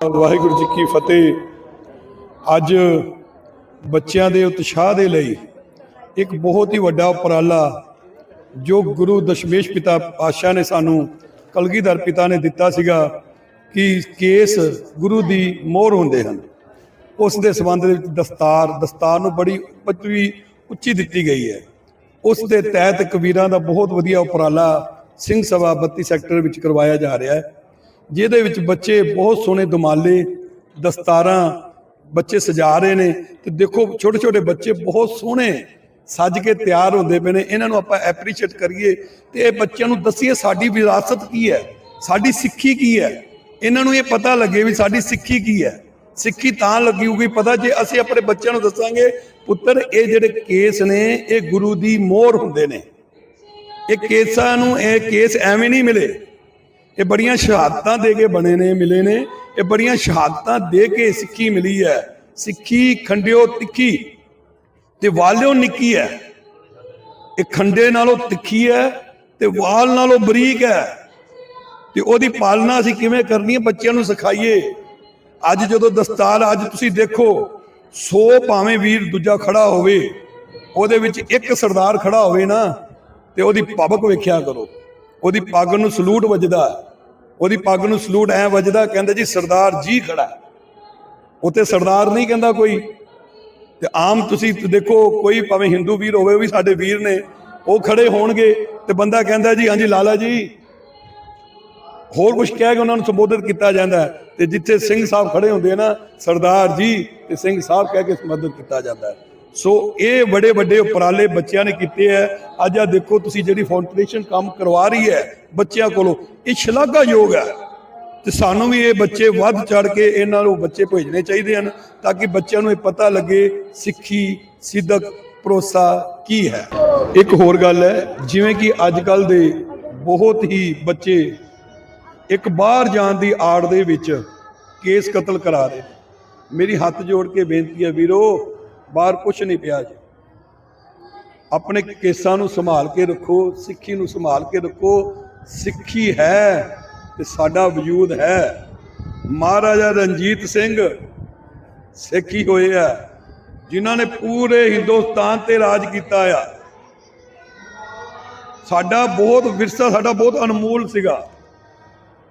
ਵਾਹਿਗੁਰੂ ਜੀ ਕੀ ਫਤਿਹ। ਅੱਜ ਬੱਚਿਆਂ ਦੇ ਉਤਸ਼ਾਹ ਦੇ ਲਈ ਇੱਕ ਬਹੁਤ ਹੀ ਵੱਡਾ ਉਪਰਾਲਾ ਜੋ ਗੁਰੂ ਦਸ਼ਮੇਸ਼ ਪਿਤਾ ਪਾਤਸ਼ਾਹ ਨੇ ਸਾਨੂੰ ਕਲਗੀਧਰ ਪਿਤਾ ਨੇ ਦਿੱਤਾ ਸੀਗਾ ਕਿ ਕੇਸ ਗੁਰੂ ਦੀ ਮੋਹਰ ਹੁੰਦੇ ਹਨ। ਉਸ ਦੇ ਸੰਬੰਧ ਦੇ ਵਿੱਚ ਦਸਤਾਰ ਦਸਤਾਰ ਨੂੰ ਬੜੀ ਪਤਵੀ ਉੱਚੀ ਦਿੱਤੀ ਗਈ ਹੈ। ਉਸ ਦੇ ਤਹਿਤ ਕਬੀਰਾਂ ਦਾ ਬਹੁਤ ਵਧੀਆ ਉਪਰਾਲਾ ਸਿੰਘ ਸਭਾ 32 ਸੈਕਟਰ ਵਿੱਚ ਕਰਵਾਇਆ ਜਾ ਰਿਹਾ ਹੈ। ਜਿਹਦੇ ਵਿੱਚ ਬੱਚੇ ਬਹੁਤ ਸੋਹਣੇ ਦਮਾਲੇ, ਦਸਤਾਰਾਂ ਬੱਚੇ ਸਜਾ ਰਹੇ ਨੇ ਤੇ ਦੇਖੋ ਛੋਟੇ ਛੋਟੇ ਬੱਚੇ ਬਹੁਤ ਸੋਹਣੇ ਸੱਜ ਕੇ ਤਿਆਰ ਹੁੰਦੇ ਪਏ ਨੇ। ਇਹਨਾਂ ਨੂੰ ਆਪਾਂ ਐਪਰੀਸ਼ੀਏਟ ਕਰੀਏ ਤੇ ਇਹ ਬੱਚਿਆਂ ਨੂੰ ਦੱਸੀਏ ਸਾਡੀ ਵਿਰਾਸਤ ਕੀ ਹੈ, ਸਾਡੀ ਸਿੱਖੀ ਕੀ ਹੈ। ਇਹਨਾਂ ਨੂੰ ਇਹ ਪਤਾ ਲੱਗੇ ਵੀ ਸਾਡੀ ਸਿੱਖੀ ਕੀ ਹੈ। ਸਿੱਖੀ ਤਾਂ ਲੱਗੂਗੀ ਪਤਾ ਜੇ ਅਸੀਂ ਆਪਣੇ ਬੱਚਿਆਂ ਨੂੰ ਦੱਸਾਂਗੇ, ਪੁੱਤਰ, ਇਹ ਜਿਹੜੇ ਕੇਸ ਨੇ, ਇਹ ਗੁਰੂ ਦੀ ਮੋਹਰ ਹੁੰਦੇ ਨੇ। ਇਹ ਕੇਸਾਂ ਨੂੰ, ਇਹ ਕੇਸ ਐਵੇਂ ਨਹੀਂ ਮਿਲੇ। ਇਹ ਬੜੀਆਂ ਸ਼ਹਾਦਤਾਂ ਦੇ ਕੇ ਬਣੇ ਨੇ, ਮਿਲੇ ਨੇ। ਇਹ ਬੜੀਆਂ ਸ਼ਹਾਦਤਾਂ ਦੇ ਕੇ ਸਿੱਖੀ ਮਿਲੀ ਹੈ। ਸਿੱਖੀ, ਖੰਡਿਓ, ਤਿੱਖੀ। ਤੇ ਵਾਲਿਓ ਨਿੱਕੀ ਹੈ। ਇਹ ਖੰਡੇ ਨਾਲੋਂ ਤਿੱਖੀ ਹੈ ਤੇ ਵਾਲ ਨਾਲੋਂ ਬਰੀਕ ਹੈ। ਤੇ ਉਹਦੀ ਪਾਲਣਾ ਅਸੀਂ ਕਿਵੇਂ ਕਰਨੀ ਹੈ ਬੱਚਿਆਂ ਨੂੰ ਸਿਖਾਈਏ। ਅੱਜ ਜਦੋਂ ਦਸਤਾਰ, ਅੱਜ ਤੁਸੀਂ ਦੇਖੋ 100 ਭਾਵੇਂ ਵੀਰ ਦੂਜਾ ਖੜਾ ਹੋਵੇ, ਉਹਦੇ ਵਿੱਚ ਇੱਕ ਸਰਦਾਰ ਖੜਾ ਹੋਵੇ ਨਾ, ਤੇ ਉਹਦੀ ਪਬਕ ਵੇਖਿਆ ਕਰੋ। ਉਹਦੀ ਪੱਗ ਨੂੰ ਸਲੂਟ ਵੱਜਦਾ। ਉਹਦੀ ਪੱਗ ਨੂੰ ਸਲੂਟ ਐ ਵੱਜਦਾ, ਕਹਿੰਦੇ ਜੀ ਸਰਦਾਰ ਜੀ ਖੜਾ ਹੈ। ਉੱਥੇ ਸਰਦਾਰ ਨਹੀਂ ਕਹਿੰਦਾ ਕੋਈ। ਤੇ ਆਮ ਤੁਸੀਂ ਦੇਖੋ, ਕੋਈ ਭਾਵੇਂ ਹਿੰਦੂ ਵੀਰ ਹੋਵੇ, ਉਹ ਵੀ ਸਾਡੇ ਵੀਰ ਨੇ। ਉਹ ਖੜੇ ਹੋਣਗੇ ਤੇ ਬੰਦਾ ਕਹਿੰਦਾ ਜੀ, ਹਾਂਜੀ ਲਾਲਾ ਜੀ। ਹੋਰ ਕੁਝ ਕਹਿ ਕੇ ਉਹਨਾਂ ਨੂੰ ਸੰਬੋਧਿਤ ਕੀਤਾ ਜਾਂਦਾ ਹੈ। ਤੇ ਜਿੱਥੇ ਸਿੰਘ ਸਾਹਿਬ ਖੜੇ ਹੁੰਦੇ ਆ ਨਾ, ਸਰਦਾਰ ਜੀ ਤੇ ਸਿੰਘ ਸਾਹਿਬ ਕਹਿ ਕੇ ਸੰਬੋਧਿਤ ਕੀਤਾ ਜਾਂਦਾ ਹੈ। ਸੋ ਇਹ ਬੜੇ ਵੱਡੇ ਉਪਰਾਲੇ ਬੱਚਿਆਂ ਨੇ ਕੀਤੇ ਹੈ। ਅੱਜ ਆ ਦੇਖੋ, ਤੁਸੀਂ ਜਿਹੜੀ ਫਾਊਂਡੇਸ਼ਨ ਕੰਮ ਕਰਵਾ ਰਹੀ ਹੈ ਬੱਚਿਆਂ ਕੋਲੋਂ, ਇਹ ਸ਼ਲਾਘਾਯੋਗ ਹੈ। ਤੇ ਸਾਨੂੰ ਵੀ ਇਹ ਬੱਚੇ ਵੱਧ ਚੜ ਕੇ ਇਹਨਾਂ ਨੂੰ ਬੱਚੇ ਭੇਜਣੇ ਚਾਹੀਦੇ ਹਨ ਤਾਂ ਕਿ ਬੱਚਿਆਂ ਨੂੰ ਇਹ ਪਤਾ ਲੱਗੇ ਸਿੱਖੀ ਸਿੱਧਕ ਭਰੋਸਾ ਕੀ ਹੈ। ਇੱਕ ਹੋਰ ਗੱਲ ਹੈ, ਜਿਵੇਂ ਕਿ ਅੱਜ ਕੱਲ ਦੇ ਬਹੁਤ ਹੀ ਬੱਚੇ ਇੱਕ ਬਾਹਰ ਜਾਣ ਦੀ ਆੜ ਦੇ ਵਿੱਚ ਕੇਸ ਕਤਲ ਕਰਾ ਰਹੇ ਨੇ। ਮੇਰੀ ਹੱਥ ਜੋੜ ਕੇ ਬੇਨਤੀ ਹੈ ਵੀਰੋ ਬਾਹਰ ਕੁਝ ਨਹੀਂ ਪਿਆ ਜੀ। ਆਪਣੇ ਕੇਸਾਂ ਨੂੰ ਸੰਭਾਲ ਕੇ ਰੱਖੋ, ਸਿੱਖੀ ਨੂੰ ਸੰਭਾਲ ਕੇ ਰੱਖੋ। ਸਿੱਖੀ ਹੈ ਤੇ ਸਾਡਾ ਵਜੂਦ ਹੈ। ਮਹਾਰਾਜਾ ਰਣਜੀਤ ਸਿੰਘ ਸਿੱਖੀ ਹੋਏ ਆ, ਜਿਨ੍ਹਾਂ ਨੇ ਪੂਰੇ ਹਿੰਦੁਸਤਾਨ ਤੇ ਰਾਜ ਕੀਤਾ ਆ। ਸਾਡਾ ਬਹੁਤ ਵਿਰਸਾ, ਸਾਡਾ ਬਹੁਤ ਅਨਮੋਲ ਸੀਗਾ।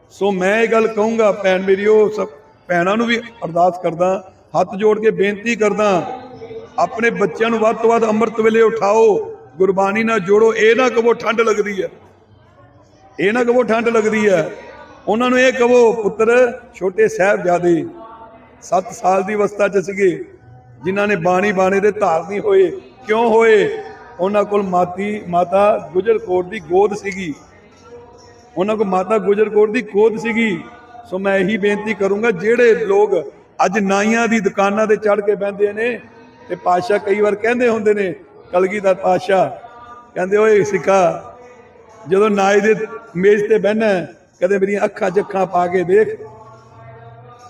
ਸੋ ਮੈਂ ਇਹ ਗੱਲ ਕਹੂੰਗਾ, ਭੈਣ ਮੇਰੀ ਉਹ ਸਭ ਭੈਣਾਂ ਨੂੰ ਵੀ ਅਰਦਾਸ ਕਰਦਾ, ਹੱਥ ਜੋੜ ਕੇ ਬੇਨਤੀ ਕਰਦਾ ਆਪਣੇ ਬੱਚਿਆਂ ਨੂੰ ਵੱਧ ਤੋਂ ਵੱਧ ਅੰਮ੍ਰਿਤ ਵੇਲੇ ਉਠਾਓ, ਗੁਰਬਾਣੀ ਨਾਲ ਜੋੜੋ, ਇਹ ਨਾ ਕਹੋ ਠੰਡ ਲੱਗਦੀ ਹੈ। ਇਹ ਨਾ ਕਹੋ ਠੰਡ ਲੱਗਦੀ ਹੈ। ਉਹਨਾਂ ਨੂੰ ਇਹ ਕਹੋ, ਪੁੱਤਰ, ਛੋਟੇ ਸਾਹਿਬਜ਼ਾਦੇ 7 ਸਾਲ ਦੀ ਅਵਸਥਾ 'ਚ ਸੀਗੇ, ਜਿਨ੍ਹਾਂ ਨੇ ਬਾਣੀ ਬਾਣੇ ਦੇ ਧਾਰਨੀ ਹੋਏ। ਕਿਉਂ ਹੋਏ? ਉਹਨਾਂ ਕੋਲ ਮਾਤੀ, ਮਾਤਾ ਗੁਜਰ ਕੌਰ ਦੀ ਗੋਦ ਸੀਗੀ। ਉਹਨਾਂ ਕੋਲ ਮਾਤਾ ਗੁਜਰ ਕੌਰ ਦੀ ਗੋਦ ਸੀਗੀ। ਸੋ ਮੈਂ ਇਹੀ ਬੇਨਤੀ ਕਰੂੰਗਾ, ਜਿਹੜੇ ਲੋਕ ਅੱਜ ਨਾਈਆਂ ਦੀ ਦੁਕਾਨਾਂ ਤੇ ਚੜ ਕੇ ਬਹਿੰਦੇ ਨੇ ਤੇ ਪਾਸ਼ਾ ਕਈ ਵਾਰ ਕਹਿੰਦੇ ਹੁੰਦੇ ਨੇ, ਕਲਗੀਧਰ ਪਾਸ਼ਾ ਕਹਿੰਦੇ ਓਏ ਸਿੱਖਾ ਜਦੋਂ ਨਾਜ ਦੇ ਮੇਜ਼ ਤੇ ਬਹਿਣਾ ਕਦੇ ਮੇਰੀਆਂ ਅੱਖਾਂ 'ਚ ਪਾ ਕੇ ਦੇਖ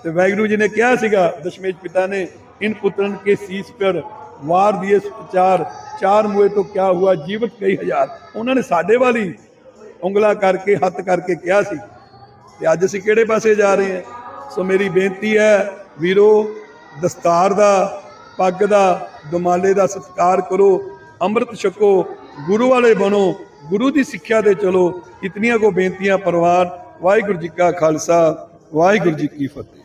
ਤੇ ਵੈਗਰੂ ਜੀ ਨੇ ਕਿਹਾ ਸੀਗਾ, ਦਸ਼ਮੇਸ਼ ਪਿਤਾ ਨੇ, ਇਨ ਪੁੱਤਰਨ ਕੇ ਸੀਸ ਪਰ ਵਾਰ ਦਿਏ ਚਾਰ ਚਾਰ ਮੂਏ ਤੋਂ ਕਿਆ ਹੁਆ, ਜੀਵਤ ਕਈ ਹਜ਼ਾਰ। ਉਹਨਾਂ ਨੇ ਸਾਡੇ ਵਾਲੀ ਉਂਗਲਾ ਕਰਕੇ, ਹੱਥ ਕਰਕੇ ਕਿਹਾ ਸੀ, ਤੇ ਅੱਜ ਅਸੀਂ ਕਿਹੜੇ ਪਾਸੇ ਜਾ ਰਹੇ ਹਾਂ? ਸੋ ਮੇਰੀ ਬੇਨਤੀ ਹੈ, ਵੀਰੋ, ਦਸਤਾਰ ਦਾ ਪੱਗ ਦਾ, ਦੁਮਾਲੇ ਦਾ ਸਤਿਕਾਰ ਕਰੋ, ਅੰਮ੍ਰਿਤ ਛਕੋ, ਗੁਰੂ ਵਾਲੇ ਬਣੋ, ਗੁਰੂ ਦੀ ਸਿੱਖਿਆ ਦੇ ਚਲੋ। ਇਤਨੀਆਂ ਕੋ ਬੇਨਤੀਆਂ ਪਰਵਾਨ ਵਾਹਿਗੁਰੂ ਜੀ ਕਾ ਖਾਲਸਾ, ਵਾਹਿਗੁਰੂ ਜੀ ਕੀ ਫਤਿਹ।